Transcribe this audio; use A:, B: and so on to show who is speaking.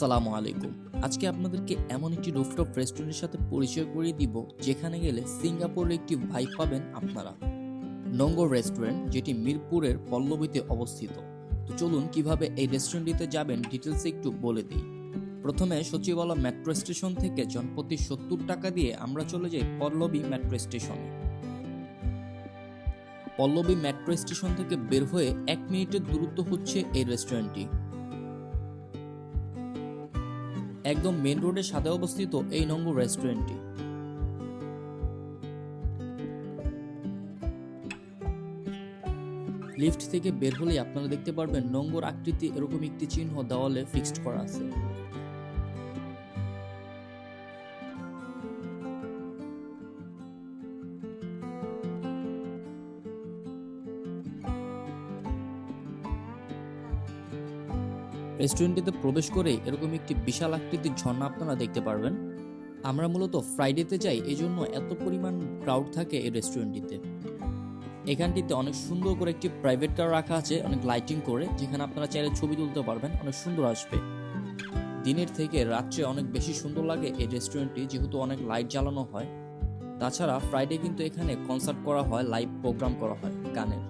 A: সালামু আলাইকুম। আজকে আপনাদেরকে এমন একটি রুফটপ রেস্টুরেন্টের সাথে পরিচয় করিয়ে দিব, যেখানে গেলে সিঙ্গাপুরের একটি ভাই পাবেন আপনারা। নঙ্গর রেস্টুরেন্ট, যেটি মিরপুরের পল্লবীতে অবস্থিত। তো চলুন কীভাবে এই রেস্টুরেন্টটিতে যাবেন ডিটেলস একটু বলে দিই। প্রথমে সচিবালয় মেট্রো স্টেশন থেকে জনপ্রতি সত্তর টাকা দিয়ে আমরা চলে যাই পল্লবী মেট্রো স্টেশনে। পল্লবী মেট্রো স্টেশন থেকে বের হয়ে এক মিনিটের দূরত্ব হচ্ছে এই রেস্টুরেন্টটি। একদম মেন রোডের সাথে অবস্থিত এই নম্বর রেস্টুরেন্টটি লিফট থেকে বের হলেই আপনারা দেখতে পারবেন নোংর আকৃতি এরকম একটি চিহ্ন দেওয়ালে ফিক্সড করা আছে। রেস্টুরেন্টটিতে প্রবেশ করে এরকম একটি বিশাল আকৃতির ঝর্ণা আপনারা দেখতে পারবেন। আমরা মূলত ফ্রাইডেতে যাই এই জন্য এত পরিমাণ ক্রাউড থাকে এই রেস্টুরেন্টটিতে। এখানটিতে অনেক সুন্দর করে একটি প্রাইভেট কার রাখা আছে, অনেক লাইটিং করে, যেখানে আপনারা চাইলে ছবি তুলতে পারবেন, অনেক সুন্দর আসবে। দিনের থেকে রাত্রে অনেক বেশি সুন্দর লাগে এই রেস্টুরেন্টটি, যেহেতু অনেক লাইট জ্বালানো হয়। তাছাড়া ফ্রাইডে কিন্তু এখানে কনসার্ট করা হয় লাইভ প্রোগ্রাম করা হয় গানের।